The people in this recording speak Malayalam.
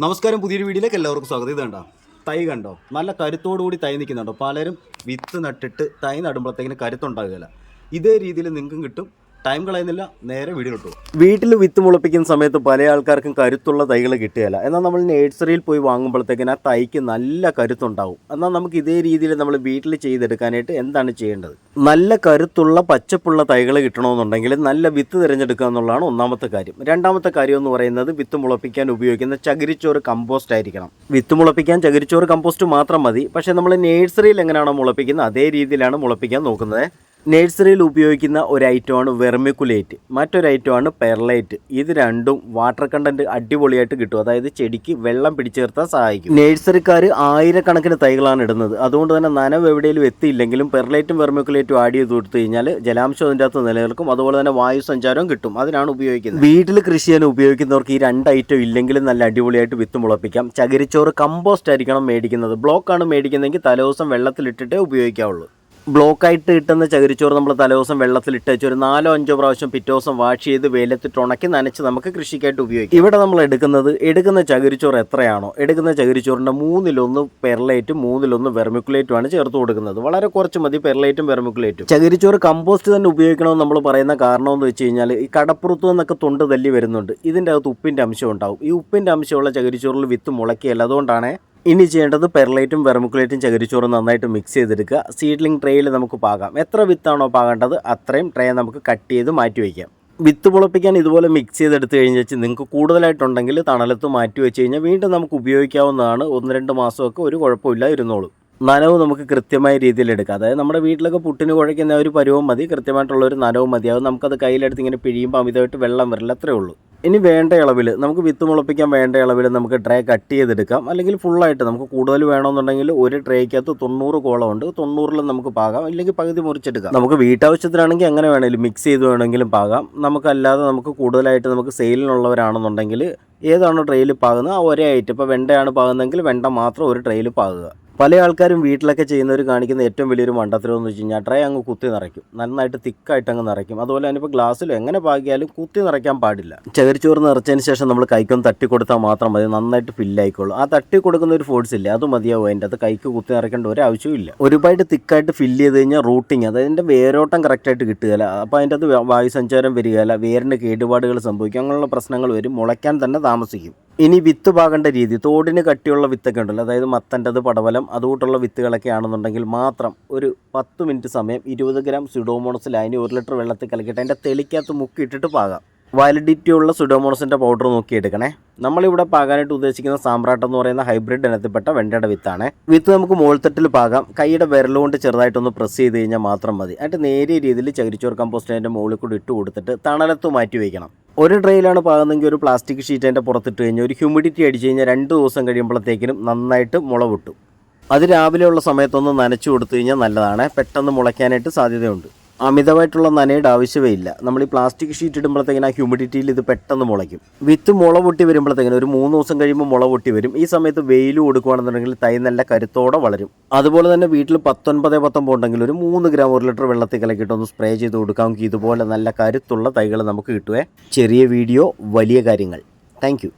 നമസ്കാരം പുതിയൊരു വീഡിയോയിലേക്ക് എല്ലാവർക്കും സ്വാഗതം. ഇത് കണ്ടോ? തൈ കണ്ടോ? നല്ല കരുത്തോടു കൂടി തൈ നിൽക്കുന്നുണ്ടോ. പലരും വിത്ത് നട്ടിട്ട് തൈ നടുമ്പോഴത്തേക്കിന് കരുത്തുണ്ടാകുകയില്ല. ഇതേ രീതിയിൽ നിങ്ങൾക്കും കിട്ടും. ടൈം കളയുന്നില്ല നേരെ വീഡിയോ കിട്ടും വീട്ടിൽ വിത്ത് മുളപ്പിക്കുന്ന സമയത്ത് പല ആൾക്കാർക്കും കരുത്തുള്ള തൈകൾ കിട്ടുകയില്ല. എന്നാൽ നമ്മൾ നേഴ്സറിയിൽ പോയി വാങ്ങുമ്പോഴത്തേക്കിന് ആ തൈക്ക് നല്ല കരുത്തുണ്ടാവും. എന്നാൽ നമുക്ക് ഇതേ രീതിയിൽ നമ്മൾ വീട്ടിൽ ചെയ്തെടുക്കാനായിട്ട് എന്താണ് ചെയ്യേണ്ടത്? നല്ല കരുത്തുള്ള പച്ചപ്പുള്ള തൈകൾ കിട്ടണമെന്നുണ്ടെങ്കിൽ നല്ല വിത്ത് തിരഞ്ഞെടുക്കുക എന്നുള്ളതാണ് ഒന്നാമത്തെ കാര്യം. രണ്ടാമത്തെ കാര്യം എന്ന് പറയുന്നത് വിത്ത് മുളപ്പിക്കാൻ ഉപയോഗിക്കുന്ന ചകിരിച്ചോറ് കമ്പോസ്റ്റ് ആയിരിക്കണം. വിത്ത് മുളപ്പിക്കാൻ ചകിരിച്ചോറ് കമ്പോസ്റ്റ് മാത്രം മതി. പക്ഷേ നമ്മൾ നേഴ്സറിയിൽ എങ്ങനെയാണോ മുളപ്പിക്കുന്നത് അതേ രീതിയിലാണ് മുളപ്പിക്കാൻ നോക്കുന്നത്. നേഴ്സറിയിൽ ഉപയോഗിക്കുന്ന ഒരു ഐറ്റമാണ് വെർമിക്കുലേറ്റ് മറ്റൊരു ഐറ്റമാണ് പെർലൈറ്റ് ഇത് രണ്ടും വാട്ടർ കണ്ടന്റ് അടിപൊളിയായിട്ട് കിട്ടും. അതായത് ചെടിക്ക് വെള്ളം പിടിച്ചു നിർത്താൻ സഹായിക്കും. നേഴ്സറിക്കാർ ആയിരക്കണക്കിന് തൈകളാണ് ഇടുന്നത്. അതുകൊണ്ട് തന്നെ നനവ് എവിടെയും എത്തിയില്ലെങ്കിലും പെർലൈറ്റും വെർമിക്കുലേറ്റും ആഡ് ചെയ്ത് കൊടുത്തു കഴിഞ്ഞാൽ ജലാംശം അതിന്റെ അകത്ത് നിലനിൽക്കും. അതുപോലെ തന്നെ വായു സഞ്ചാരവും കിട്ടും. അതിനാണ് ഉപയോഗിക്കുന്നത്. വീട്ടിൽ കൃഷി ചെയ്യാൻ ഉപയോഗിക്കുന്നവർക്ക് ഈ രണ്ട് ഐറ്റം ഇല്ലെങ്കിലും നല്ല അടിപൊളിയായിട്ട് വിത്ത് മുളപ്പിക്കാം. ചകിരിച്ചോറ് കമ്പോസ്റ്റ് ആയിരിക്കണം മേടിക്കുന്നത്. ബ്ലോക്കാണ് മേടിക്കുന്നതെങ്കിൽ തലേദിവസം വെള്ളത്തിലിട്ടിട്ടേ ഉപയോഗിക്കാവുള്ളൂ. ബ്ലോക്കായിട്ട് കിട്ടുന്ന ചകിരിച്ചോറ് നമ്മൾ തലേദിവസം വെള്ളത്തിലിട്ട് വെച്ച് ഒരു നാലോ അഞ്ചോ പ്രാവശ്യം പിറ്റേ ദിവസം വാഷ് ചെയ്ത് വെയിലത്തിട്ട് ഉണക്കി നനച്ച് നമുക്ക് കൃഷിക്കായിട്ട് ഉപയോഗിക്കാം. ഇവിടെ നമ്മൾ എടുക്കുന്നത് എടുക്കുന്ന ചകിരിച്ചോറ് എത്രയാണോ? എടുക്കുന്ന ചകിരിച്ചോറിന്റെ മൂന്നിലൊന്ന് പെർലൈറ്റും മൂന്നിലൊന്ന് വെർമിക്കുലേറ്റും ആണ് ചേർത്ത് കൊടുക്കുന്നത്. വളരെ കുറച്ച് മതി പെർലൈറ്റും വെർമിക്കുലേറ്റും. ചകിരിച്ചോറ് കമ്പോസ്റ്റ് തന്നെ ഉപയോഗിക്കണമെന്ന് നമ്മൾ പറയുന്ന കാരണമെന്ന് വെച്ച് കഴിഞ്ഞാൽ ഈ കടപ്പുറത്തു നിന്നൊക്കെ തൊണ്ട് തല്ലി വരുന്നുണ്ട്. ഇതിന്റെ അകത്ത് ഉപ്പിന്റെ അംശം ഉണ്ടാവും. ഈ ഉപ്പിന്റെ അംശമുള്ള ചകിരിച്ചോറിൽ വിത്ത് മുളയ്ക്കുകയല്ല. അതുകൊണ്ടാണ് ഇനി ചെയ്യേണ്ടത് പെർലൈറ്റും വെർമുക്കുലേറ്റും ചകിരിച്ചോറും നന്നായിട്ട് മിക്സ് ചെയ്തെടുക്കുക. സീഡ്ലിംഗ് ട്രേയിൽ നമുക്ക് പാകാം. എത്ര വിത്താണോ പാകേണ്ടത് അത്രയും ട്രേ നമുക്ക് കട്ട് ചെയ്ത് മാറ്റി വയ്ക്കാം. വിത്ത് മുളപ്പിക്കാൻ ഇതുപോലെ മിക്സ് ചെയ്തെടുത്ത് കഴിഞ്ഞ് വെച്ച് നിങ്ങൾക്ക് കൂടുതലായിട്ടുണ്ടെങ്കിൽ തണലത്ത് മാറ്റി വെച്ച് കഴിഞ്ഞാൽ വീണ്ടും നമുക്ക് ഉപയോഗിക്കാവുന്നതാണ്. ഒന്ന് രണ്ട് മാസമൊക്കെ ഒരു കുഴപ്പമില്ല ഇരുന്നോളൂ. നനവ് നമുക്ക് കൃത്യമായ രീതിയിൽ എടുക്കാം. അതായത് നമ്മുടെ വീട്ടിലൊക്കെ പുട്ടിന് കുഴയ്ക്കുന്ന ഒരു പരുവം മതി കൃത്യമായിട്ടുള്ള ഒരു നനവ് മതി. അത് നമുക്കത് കയ്യിലെടുത്ത് ഇങ്ങനെ പിഴിയുമ്പോൾ അമിതമായിട്ട് വെള്ളം വരില്ല അത്രേ ഉള്ളൂ. ഇനി വേണ്ട അളവിൽ നമുക്ക് വിത്ത് മുളപ്പിക്കാൻ വേണ്ട അളവിൽ നമുക്ക് ട്രേ കട്ട് ചെയ്തെടുക്കാം. അല്ലെങ്കിൽ ഫുള്ളായിട്ട് നമുക്ക് കൂടുതൽ വേണമെന്നുണ്ടെങ്കിൽ ഒരു ട്രേക്കകത്ത് തൊണ്ണൂറ് കോളമുണ്ട് തൊണ്ണൂറിൽ നമുക്ക് പാകാം. അല്ലെങ്കിൽ പകുതി മുറിച്ചെടുക്കാം. നമുക്ക് വീട്ടാവശ്യത്തിനാണെങ്കിൽ എങ്ങനെ വേണമെങ്കിലും മിക്സ് ചെയ്ത് വേണമെങ്കിലും പാകാം. നമുക്കല്ലാതെ നമുക്ക് കൂടുതലായിട്ട് നമുക്ക് സെയിലിനുള്ളവരാണെന്നുണ്ടെങ്കിൽ ഏതാണോ ട്രെയിൽ പാകുന്നത്? ആ ഒരേ ഐറ്റം. ഇപ്പോൾ വെണ്ടയാണ് പാകുന്നതെങ്കിൽ വെണ്ട മാത്രം ഒരു ട്രെയിൽ പാകുക. പല ആൾക്കാരും വീട്ടിലൊക്കെ ചെയ്യുന്നവർ കാണിക്കുന്ന ഏറ്റവും വലിയൊരു മണ്ടത്തരം എന്ന് വെച്ച് കഴിഞ്ഞാൽ ട്രേ അങ്ങ് കുത്തി നിറയ്ക്കും. നന്നായിട്ട് തിക്കായിട്ട് അങ്ങ് നിറയ്ക്കും. അതുപോലെ തന്നെ ഇപ്പോൾ ഗ്ലാസ്സിലും എങ്ങനെ പാകിയാലും കുത്തി നിറയ്ക്കാൻ പാടില്ല. ചകരിച്ചോറ് നിറച്ചതിന് ശേഷം നമ്മൾ കൈക്കൊന്ന് തട്ടി കൊടുത്താൽ മാത്രം മതി. നന്നായിട്ട് ഫില്ലായിക്കോളും ആ തട്ടി കൊടുക്കുന്ന ഒരു ഫോഴ്സ് ഇല്ല അത് മതിയാവും അതിന്റെ അത് കൈക്ക് കുത്തി നിറയ്ക്കേണ്ട ഒരു ആവശ്യമില്ല ഒരുപാട് തിക്കായിട്ട് ഫില്ല് ചെയ്ത് കഴിഞ്ഞാൽ റൂട്ടിങ് അതായത് അതിന്റെ വേരോട്ടം കറക്റ്റായിട്ട് കിട്ടുകയില്ല. അപ്പോൾ അതിന്റെ അത് വായു സഞ്ചാരം വരികയില്ല. വേരിന്റെ കേടുപാടുകൾ സംഭവിക്കും. അങ്ങനെയുള്ള പ്രശ്നങ്ങൾ വരും. മുളയ്ക്കാൻ തന്നെ താമസിക്കും. ഇനി വിത്ത് പാകേണ്ട രീതി തോടിന് കട്ടിയുള്ള വിത്തൊക്കെ ഉണ്ടല്ലോ അതായത് മത്തന്റെത് പടവലം അതുകൂട്ടുള്ള വിത്തുകളൊക്കെ ആണെന്നുണ്ടെങ്കിൽ മാത്രം ഒരു പത്ത് മിനിറ്റ് സമയം ഇരുപത് ഗ്രാം സുഡോമോണസ് ലൈനി ഒരു ലിറ്റർ വെള്ളത്തിൽ കലക്കിയിട്ട് അതിന്റെ തെളിക്കകത്ത് മുക്കിയിട്ടിട്ട് പാകാം. വാലിഡിറ്റി ഉള്ള സുഡോമോണസിന്റെ പൗഡർ നോക്കി എടുക്കണേ നമ്മളിവിടെ പാകാനായിട്ട് ഉദ്ദേശിക്കുന്ന സാമ്രാട്ട് എന്ന് പറയുന്ന ഹൈബ്രിഡ് ഇനത്തിൽപ്പെട്ട വെണ്ടയുടെ വിത്താണ്. വിത്ത് നമുക്ക് മുകൾത്തട്ടിൽ പാകാം. കൈയുടെ വിരലുകൊണ്ട് ചെറുതായിട്ടൊന്ന് പ്രസ് ചെയ്ത് കഴിഞ്ഞാൽ മാത്രം മതി. എന്നിട്ട് നേരിയ രീതിയിൽ ചകിരിച്ചോർ കമ്പോസ്റ്റ് അതിന്റെ മുകളിൽ കൂടി ഇട്ട് കൊടുത്തിട്ട് തണലത്ത് മാറ്റി വയ്ക്കണം. ഒരു ട്രെയിലാണ് പാകുന്നതെങ്കിൽ ഒരു പ്ലാസ്റ്റിക് ഷീറ്റ് അതിന്റെ പുറത്തിട്ട് കഴിഞ്ഞാൽ ഒരു ഹ്യൂമിഡിറ്റി അടിച്ച് കഴിഞ്ഞാൽ രണ്ട് ദിവസം കഴിയുമ്പോഴത്തേക്കിനും നന്നായിട്ട് മുള പൊട്ടും അത് രാവിലെയുള്ള സമയത്തൊന്ന് നനച്ചു കൊടുത്തു കഴിഞ്ഞാൽ നല്ലതാണ്. പെട്ടെന്ന് മുളയ്ക്കാനായിട്ട് സാധ്യതയുണ്ട്. അമിതമായിട്ടുള്ള നനയുടെ ആവശ്യമേ ഇല്ല നമ്മൾ ഈ പ്ലാസ്റ്റിക് ഷീറ്റ് ഇടുമ്പോഴത്തേക്കിനും ആ ഹ്യൂമിഡിറ്റിയിൽ ഇത് പെട്ടെന്ന് മുളയ്ക്കും. വിത്ത് മുള പൊട്ടി വരുമ്പോഴത്തേക്കിനും ഒരു മൂന്ന് ദിവസം കഴിയുമ്പോൾ മുള പൊട്ടി വരും. ഈ സമയത്ത് വെയിൽ കൊടുക്കുകയാണെന്നുണ്ടെങ്കിൽ തൈ നല്ല കരുത്തോടെ വളരും. അതുപോലെ തന്നെ വീട്ടിൽ പത്തൊൻപത് പത്തൊമ്പത് ഉണ്ടെങ്കിൽ ഒരു മൂന്ന് ഗ്രാം ഒരു ലിറ്റർ വെള്ളത്തിൽ കലക്കിയിട്ട് ഒന്ന് സ്പ്രേ ചെയ്ത് കൊടുക്കാമെങ്കിൽ ഇതുപോലെ നല്ല കരുത്തുള്ള തൈകൾ നമുക്ക് കിട്ടുവേ. ചെറിയ വീഡിയോ വലിയ കാര്യങ്ങൾ. താങ്ക്